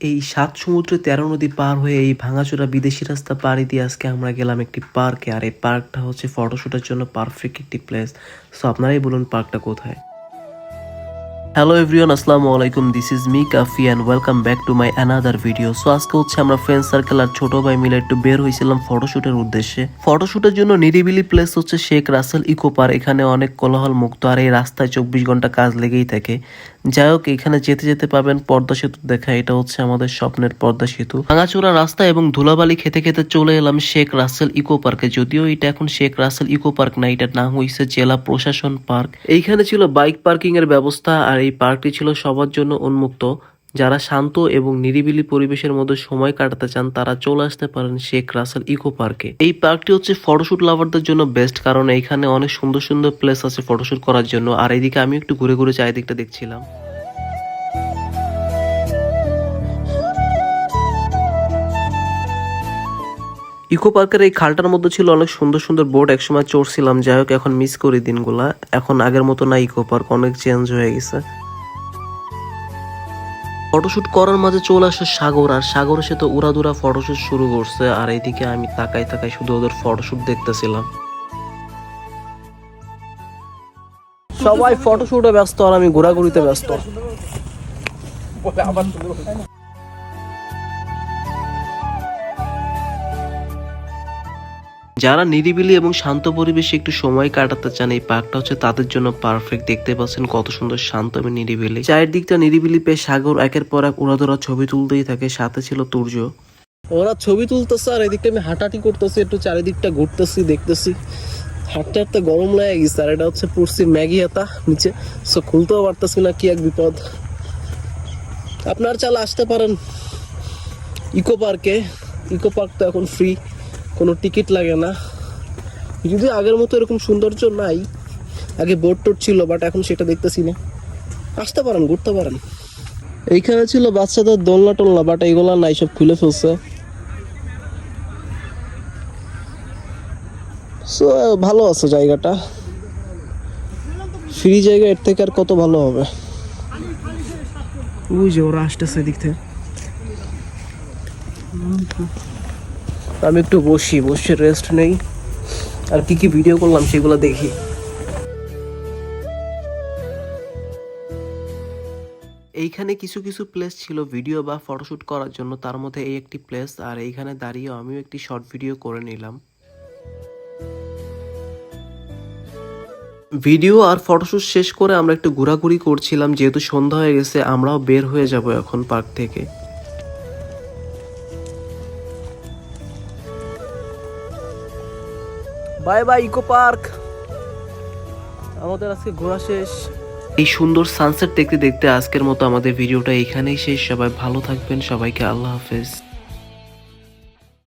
এই সাত সমুদ্র তেরো নদী পার হয়ে এই ভাঙাচোরা বিদেশি রাস্তা পাড়ি দিয়ে আজকে আমরা গেলাম একটি পার্কে। আর এই পার্কটা হচ্ছে ফটোশ্যুটের জন্য পারফেক্ট একটি প্লেস সো আপনারাই বলুন পার্কটা কোথায়? হ্যালো এভরিওয়ান আসসালামু আলাইকুম this is me Kafi and welcome back to my another video so আজকে হচ্ছে আমরা ফ্রেন্ড সার্কেল আর ছোট ভাই মিলে একটু বের হয়েছিলাম ফটোশুটের উদ্দেশ্যে। ফটোশুটের জন্য নিরিবিলি প্লেস হচ্ছে শেখ রাসেল ইকো পার্ক এখানে অনেক কোলাহল মুক্ত আর এই রাস্তায় চব্বিশ ঘণ্টা কাজ লেগেই থাকে। যাই হোক, এখানে যেতে যেতে পাবেন পদ্মা সেতু দেখা। এটা হচ্ছে আমাদের স্বপ্নের পদ্মা সেতু। ভাঙাচোরা রাস্তা এবং ধুলাবালি খেতে খেতে চলে এলাম শেখ রাসেল ইকো পার্কে যদিও এটা এখন শেখ রাসেল ইকো পার্ক না, এটার নাম হয়েছে জেলা প্রশাসন পার্ক। এইখানে ছিল বাইক পার্কিং এর ব্যবস্থা আর এই পার্কটি ছিল সবার জন্য উন্মুক্ত। যারা শান্ত এবং নিরিবিলি পরিবেশের মধ্যে সময় কাটাতে চান, তারা চলে আসতে পারেন শেখ রাসেল ইকো পার্কে। এই পার্কটি হচ্ছে ফটোশুট লাভারদের জন্য বেস্ট, কারণ এখানে অনেক সুন্দর সুন্দর প্লেস আছে ফটোশুট করার জন্য। আর এইদিকে আমি একটু ঘুরে ঘুরে চারিদিকটা দেখছিলাম। ইকো পার্কের এই খালটার মধ্যে ছিল অনেক সুন্দর সুন্দর বোট, একসময় চড়ছিলাম। যাই হোক, এখন মিস করি দিনগুলা। এখন আগের মতো না ইকো পার্ক, অনেক চেঞ্জ হয়ে গেছে। ফটোশুট করার মাঝে চলে আসে সাগর, আর সাগর সাগরের সাথে উড়াদুরা ফটোশ্যুট শুরু করছে, আর এইদিকে আমি তাকাই তাকাই শুধু ওদের ফটোশ্যুট দেখতেছিলাম। সবাই ফটোশ্যুটে ব্যস্ত আর আমি ঘোরাঘুরিতে ব্যস্ত। যারা নিরিবিলি এবং শান্ত পরিবেশে একটু সময় কাটাতে চান, এই পার্কটা হচ্ছে তাদের জন্য পারফেক্ট দেখতে পাচ্ছেন কত সুন্দর শান্ত এবং নিরিবিলি। চারিদিকটা নিরিবিলি পেয়ে সাগর একের পর এক উড়াধরা ছবি তুলতেই থাকে, সাথে ছিল তুর্য ওরা ছবি তুলতেছে আর এদিকটা আমি হাঁটাহাঁটি করতেছি, একটু চারিদিকটা ঘুরতেছি, দেখতেছি। হাঁটতে হাঁটতে গরম লাগে গেছে আর এটা হচ্ছে পড়ছি ম্যাগি হাতা নিচে। সো খুলতেও পারতেছি না, কি এক বিপদ। আপনার চাল আসতে পারেন ইকো পার্কে। ইকো পার্ক তো এখন ফ্রি কোনো টিকিট লাগে না। যদি আগের মতো এরকম সৌন্দর্য নাই আগে বোট টোট ছিল বাট এখন সেটা দেখতেছি না। আসতে পারেন ঘুরতে পারেন। এইখানে ছিল বাচ্চাদের দোলনা টোলনা বাট এইগুলা নাই সব খুলে ফেলছে। So, ভালো আছে জায়গাটা। ফ্রি জায়গা এর থেকে আর কত ভালো হবে? ওই যে ওরা আসতেছে এদিক থেকে। আমি একটু বসি, বসে রেস্ট নেই। আর কি কি ভিডিও করলাম সেগুলো দেখি। এইখানে কিছু কিছু প্লেস ছিল ভিডিও বা ফটোশ্যুট করার জন্য, তার মধ্যে এই একটি প্লেস আর এইখানে দাঁড়িয়ে আমিও একটি শর্ট ভিডিও করে নিলাম। ভিডিও আর ফটোশ্যুট শেষ করে আমরা একটু ঘোরাঘুরি করছিলাম, যেহেতু সন্ধ্যা হয়ে গেছে, আমরাও বের হয়ে যাব এখন পার্ক থেকে। বাই বাই ইকো পার্ক আমাদের আজকে ঘোরা শেষ। এই সুন্দর সানসেট দেখতে দেখতে আজকের মতো আমাদের ভিডিওটা এখানেই শেষ। সবাই ভালো থাকবেন, সবাইকে আল্লাহ হাফেজ।